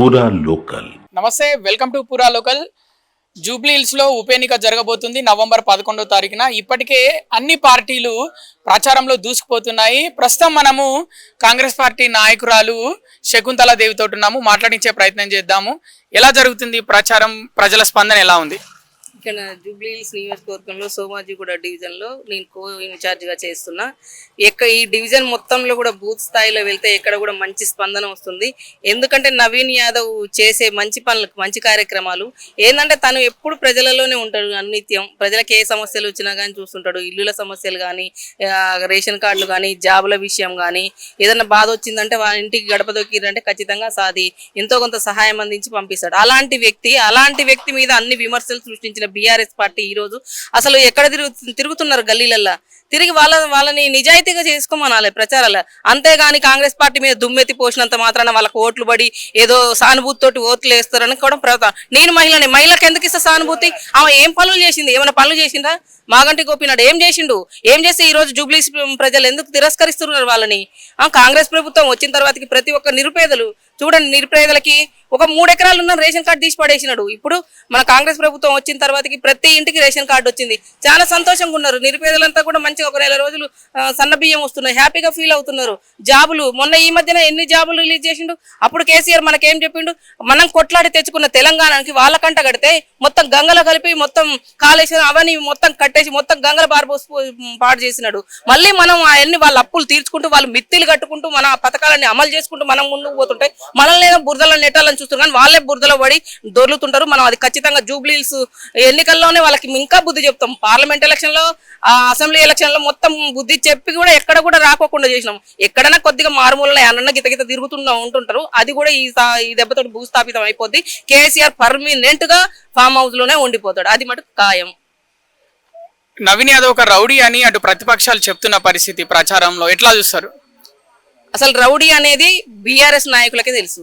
పూరా లోకల్ నమస్తే welcome to పురా లోకల్ జూబ్లీ హిల్స్లో ఉప ఎన్నిక జరగబోతుంది నవంబర్ పదకొండవ తారీఖున. ఇప్పటికే అన్ని పార్టీలు ప్రచారంలో దూసుకుపోతున్నాయి. ప్రస్తుతం మనము కాంగ్రెస్ పార్టీ నాయకురాలు శకుంతలా దేవితో ఉన్నాము. మాట్లాడించే ప్రయత్నం చేద్దాము. ఎలా జరుగుతుంది ప్రచారం? ప్రజల స్పందన ఎలా ఉంది? ఇక్కడ జూబ్లీహిల్స్ నియోజకవర్గంలో సోమాజిగూడ డివిజన్లో నేను కో ఇన్ఛార్జ్గా చేస్తున్నా. ఎక్క ఈ డివిజన్ మొత్తంలో కూడా బూత్ స్థాయిలో వెళ్తే ఎక్కడ కూడా మంచి స్పందన వస్తుంది. ఎందుకంటే నవీన్ యాదవ్ చేసే మంచి పనులకు మంచి కార్యక్రమాలు ఏంటంటే తను ఎప్పుడు ప్రజలలోనే ఉంటాడు అన్నిత్యం ప్రజలకు ఏ సమస్యలు వచ్చినా కానీ చూస్తుంటాడు. ఇల్లుల సమస్యలు కానీ రేషన్ కార్డులు కానీ జాబుల విషయం కానీ ఏదైనా బాధ వచ్చిందంటే వాళ్ళ ఇంటికి గడప దొక్కిరంటే ఖచ్చితంగా సాది. ఎంతో కొంత సహాయం అందించి పంపిస్తాడు. అలాంటి వ్యక్తి అలాంటి వ్యక్తి మీద అన్ని విమర్శలు సృష్టించిన బీఆర్ఎస్ పార్టీ ఈ రోజు. అసలు ఎక్కడ తిరుగు తిరుగుతున్నారు గల్లీలల్లా? తిరిగి వాళ్ళ వాళ్ళని నిజాయితీగా చేసుకోమనాలి ప్రచారాలు. అంతేగాని కాంగ్రెస్ పార్టీ మీద దుమ్మెత్తి పోసినంత మాత్రాన వాళ్ళకు ఓట్లు పడి ఏదో సానుభూతితోటి ఓట్లు వేస్తారని కూడా ప్రవర్తన నేను మహిళని మహిళకి ఎందుకు ఇస్తా సానుభూతి? ఆమె ఏం పనులు చేసింది? ఏమైనా పనులు చేసిందా మాగంటి గోపినాడు ఏం చేసిండు? ఏం చేసి ఈ రోజు జూబ్లీస్ ప్రజలు ఎందుకు తిరస్కరిస్తున్నారు వాళ్ళని? కాంగ్రెస్ ప్రభుత్వం వచ్చిన తర్వాతకి ప్రతి ఒక్క నిరుపేదలు చూడండి నిరుపేదలకి ఒక మూడు ఎకరాలు ఉన్న రేషన్ కార్డు తీసి పడేసినాడు. ఇప్పుడు మన కాంగ్రెస్ ప్రభుత్వం వచ్చిన తర్వాతకి ప్రతి ఇంటికి రేషన్ కార్డు వచ్చింది. చాలా సంతోషంగా ఉన్నారు. నిరుపేదలంతా కూడా మంచిగా ఒక నెల రోజులు సన్న బియ్యం వస్తున్నాయి. హ్యాపీగా ఫీల్ అవుతున్నారు. జాబులు మొన్న ఈ మధ్యన ఎన్ని జాబులు రిలీజ్ చేసిండు? అప్పుడు కేసీఆర్ మనకేం చెప్పిండు? మనం కొట్లాడి తెచ్చుకున్న తెలంగాణకి వాళ్ళకంట కడితే మొత్తం గంగలో కలిపి మొత్తం కాళేశ్వరం అవన్నీ మొత్తం కట్టేసి మొత్తం గంగల బారిపోసి పాడు చేసినాడు. మళ్ళీ మనం అవన్నీ వాళ్ళ అప్పులు తీర్చుకుంటూ వాళ్ళు మిత్తిలు కట్టుకుంటూ మన పథకాలన్నీ అమలు చేసుకుంటూ మనం ముందుకు పోతుంటే మనల్ని బురదలను నెట్టాలని చూస్తున్నారు. కానీ వాళ్ళే బురదలో పడి దొర్లుతుంటారు. మనం అది ఖచ్చితంగా జూబ్లీస్ ఎన్నికల్లోనే వాళ్ళకి ఇంకా బుద్ధి చెప్తాం. పార్లమెంట్ ఎలక్షన్లో ఆ అసెంబ్లీ ఎలక్షన్లో మొత్తం బుద్ధి చెప్పి కూడా ఎక్కడ కూడా రాకోకుండా చేసినాం. ఎక్కడైనా కొద్దిగా మారుమూల అన్న గిత గిత తిరుగుతున్నా ఉంటుంటారు. అది కూడా ఈ ఈ దెబ్బతో భూస్థాపితం అయిపోద్ది. కేసీఆర్ పర్మనెంట్గా ఫామ్ హౌస్లోనే ఉండిపోతాడు. అది మటుకు ఖాయం. నవీన్ యాదవ్ ఒక రౌడీ అని అటు ప్రతిపక్షాలు చెప్తున్న పరిస్థితి ప్రచారంలో. ఎట్లా చూస్తారు? అసలు రౌడీ అనేది బీఆర్ఎస్ నాయకులకే తెలుసు.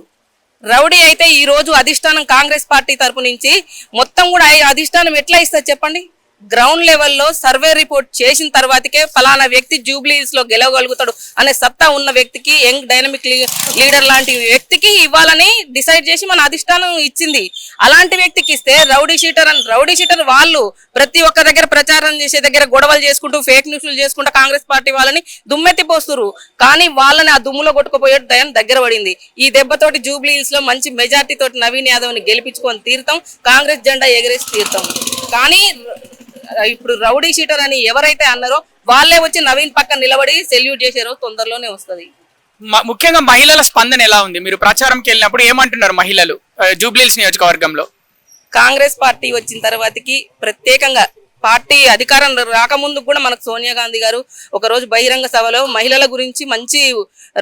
రౌడీ అయితే ఈ రోజు అధిష్టానం కాంగ్రెస్ పార్టీ తరపు నుంచి మొత్తం కూడా అధిష్టానం ఎట్లా ఇస్తారు చెప్పండి? గ్రౌండ్ లెవెల్లో సర్వే రిపోర్ట్ చేసిన తర్వాతకే ఫలానా వ్యక్తి జూబ్లీస్లో గెలవగలుగుతాడు అనే సత్తా ఉన్న వ్యక్తికి యంగ్ డైనమిక్ లీడర్ లాంటి వ్యక్తికి ఇవ్వాలని డిసైడ్ చేసి మన అధిష్టానం ఇచ్చింది. అలాంటి వ్యక్తికి ఇస్తే రౌడీ షీటర్ అని రౌడీ షీటర్ వాళ్ళు ప్రతి ఒక్క దగ్గర ప్రచారం చేసే దగ్గర గొడవలు చేసుకుంటూ ఫేక్ న్యూస్లు చేసుకుంటూ కాంగ్రెస్ పార్టీ వాళ్ళని దుమ్మెత్తి కానీ వాళ్ళని ఆ దుమ్ములో కొట్టుకుపోయే దయం దగ్గర పడింది. ఈ దెబ్బతోటి జూబ్లీ లో మంచి మెజార్టీ తోటి నవీన్ యాదవ్ని గెలిపించుకొని తీరుతాం. కాంగ్రెస్ జెండా ఎగరేసి తీరుతాం. కానీ ఇప్పుడు రౌడీ షీటర్ అని ఎవరైతే అన్నారో వాళ్ళే వచ్చి నవీన్ పక్కన నిలబడి సెల్యూట్ చేసారో తొందరలోనే వస్తది. ముఖ్యంగా మహిళల స్పందన ఎలా ఉంది? మీరు ప్రచారంకి వెళ్ళినప్పుడు ఏమంటున్నారు మహిళలు? ఆ, జూబ్లీహిల్స్ నియోజకవర్గంలో. కాంగ్రెస్ పార్టీ వచ్చిన తర్వాతకి ప్రత్యేకంగా పార్టీ అధికారం రాకముందు కూడా మనకు సోనియా గాంధీ గారు ఒక రోజు బహిరంగ సభలో మహిళల గురించి మంచి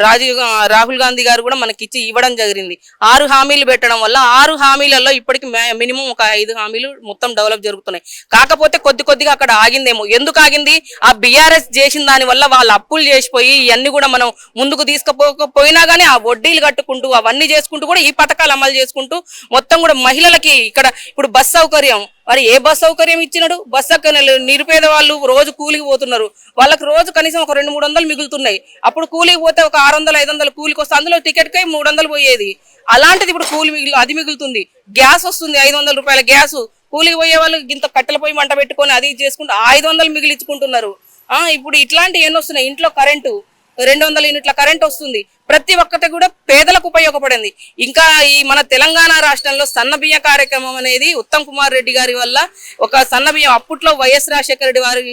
రాజీవ్ రాహుల్ గాంధీ గారు కూడా మనకి ఇచ్చి ఇవ్వడం జరిగింది. ఆరు హామీలు పెట్టడం వల్ల ఆరు హామీలలో ఇప్పటికి మినిమం ఒక ఐదు హామీలు మొత్తం డెవలప్ జరుగుతున్నాయి. కాకపోతే కొద్ది కొద్దిగా అక్కడ ఆగిందేమో. ఎందుకు ఆగింది? ఆ బీఆర్ఎస్ చేసిన దాని వల్ల వాళ్ళు అప్పులు చేసిపోయి ఇవన్నీ కూడా మనం ముందుకు తీసుకుపోకపోయినా కానీ ఆ వడ్డీలు కట్టుకుంటూ అవన్నీ చేసుకుంటూ కూడా ఈ పథకాలు అమలు చేసుకుంటూ మొత్తం కూడా మహిళలకి ఇక్కడ ఇప్పుడు బస్ సౌకర్యం మరి ఏ బస్ సౌకర్యం ఇచ్చినాడు? బస్ సౌకర్యం నిరుపేద వాళ్ళు రోజు కూలికి పోతున్నారు. వాళ్ళకి రోజు కనీసం ఒక రెండు మూడు వందలు మిగులుతున్నాయి. అప్పుడు కూలికి పోతే ఒక ఆరు వందలు ఐదు వందలు కూలికి వస్తే అందులో టికెట్కే మూడు వందలు పోయేది. అలాంటిది ఇప్పుడు కూలి మిగిలి అది మిగులుతుంది. గ్యాస్ వస్తుంది ఐదు వందల రూపాయల గ్యాస్. కూలికి పోయే వాళ్ళు ఇంత కట్టెల పోయి మంట పెట్టుకొని అది చేసుకుంటూ ఐదు వందలు మిగిలించుకుంటున్నారు. ఇప్పుడు ఇట్లాంటివి ఎన్ని వస్తున్నాయి? ఇంట్లో కరెంటు రెండు వందల యూనిట్ల కరెంట్ వస్తుంది. ప్రతి ఒక్కటి కూడా పేదలకు ఉపయోగపడింది. ఇంకా ఈ మన తెలంగాణ రాష్ట్రంలో సన్నబియ్య కార్యక్రమం అనేది ఉత్తమ్ కుమార్ రెడ్డి గారి వల్ల ఒక సన్నబియ్యం అప్పట్లో వైఎస్ రాజశేఖర రెడ్డి వారి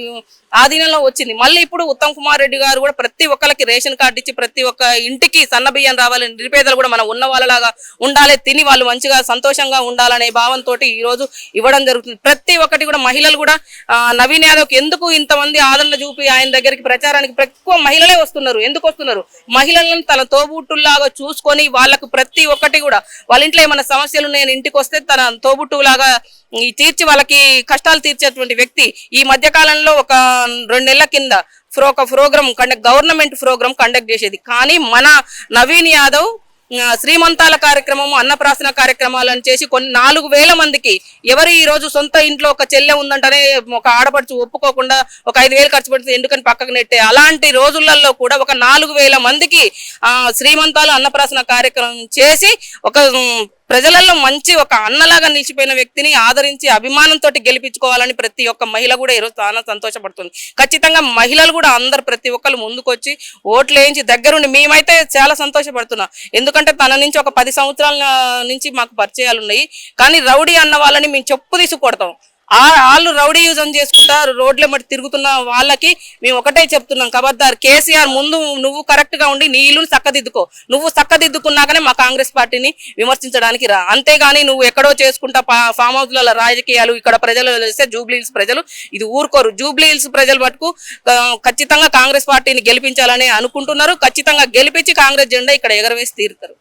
ఆధీనంలో వచ్చింది. మళ్ళీ ఇప్పుడు ఉత్తమ్ కుమార్ రెడ్డి గారు కూడా ప్రతి ఒక్కరికి రేషన్ కార్డు ఇచ్చి ప్రతి ఒక్క ఇంటికి సన్నబియ్యం రావాలని నిరుపేదలు కూడా మనం ఉన్న వాళ్ళలాగా ఉండాలి తిని వాళ్ళు మంచిగా సంతోషంగా ఉండాలనే భావంతో ఈ రోజు ఇవ్వడం జరుగుతుంది. ప్రతి ఒక్కటి కూడా మహిళలు కూడా నవీన్ యాదవ్కి ఎందుకు ఇంతమంది ఆదరణ చూపి ఆయన దగ్గరికి ప్రచారానికి ఎక్కువ మహిళలే వస్తున్నారు. ఎందుకు వస్తున్నారు? మహిళలను తన తోబుట్టులాగా చూసుకొని వాళ్ళకు ప్రతి ఒక్కటి కూడా వాళ్ళ ఇంట్లో ఏమైనా సమస్యలు ఉన్నాయని ఇంటికి వస్తే తన తోబుట్టులాగా తీర్చి వాళ్ళకి కష్టాలు తీర్చేటువంటి వ్యక్తి ఈ మధ్య కాలంలో ఒక రెండు నెలల కింద ఫ్రో ఒక program conduct government program conduct చేసేది. కానీ మన నవీన్ యాదవ్ శ్రీమంతాల కార్యక్రమము అన్నప్రాసన కార్యక్రమాలను చేసి కొన్ని నాలుగు వేల మందికి ఎవరు ఈ రోజు సొంత ఇంట్లో ఒక చెల్లె ఉందంటేనే ఒక ఆడపడుచు ఒప్పుకోకుండా ఒక ఐదు వేలు ఖర్చు పెడితే ఎందుకని పక్కకు నెట్టే? అలాంటి రోజులలో కూడా ఒక నాలుగు వేల మందికి శ్రీమంతాలు అన్నప్రాసన కార్యక్రమం చేసి ఒక ప్రజలలో మంచి ఒక అన్నలాగా నిలిచిపోయిన వ్యక్తిని ఆదరించి అభిమానంతో గెలిపించుకోవాలని ప్రతి ఒక్క మహిళ కూడా ఈరోజు చాలా సంతోషపడుతుంది. ఖచ్చితంగా మహిళలు కూడా అందరు ప్రతి ఒక్కరు ముందుకొచ్చి ఓట్లు వేయించి దగ్గరుండి మేమైతే చాలా సంతోషపడుతున్నాం. ఎందుకంటే తన నుంచి ఒక పది సంవత్సరాల నుంచి మాకు పరిచయాలు ఉన్నాయి కానీ రౌడీ అన్న వాళ్ళని మేము చెప్పు తీసుకొడతాం వాళ్ళు రౌడీ యూజన్ చేసుకుంటా రోడ్ల మట్టి తిరుగుతున్న వాళ్ళకి మేము ఒకటే చెప్తున్నాం కబద్దార్ కేసీఆర్ ముందు నువ్వు కరెక్ట్గా ఉండి నీ చక్కదిద్దుకో. నువ్వు చక్కదిద్దుకున్నాకనే మా కాంగ్రెస్ పార్టీని విమర్శించడానికి రా. అంతేగాని నువ్వు ఎక్కడో చేసుకుంటా ఫామ్ హౌస్ల రాజకీయాలు ఇక్కడ ప్రజలు చేస్తే జూబ్లీ హిల్స్ ప్రజలు ఇది ఊరుకోరు. జూబ్లీ హిల్స్ ప్రజలు మటుకు ఖచ్చితంగా కాంగ్రెస్ పార్టీని గెలిపించాలని అనుకుంటున్నారు. ఖచ్చితంగా గెలిపించి కాంగ్రెస్ జెండా ఇక్కడ ఎగరవేసి తీరుతారు.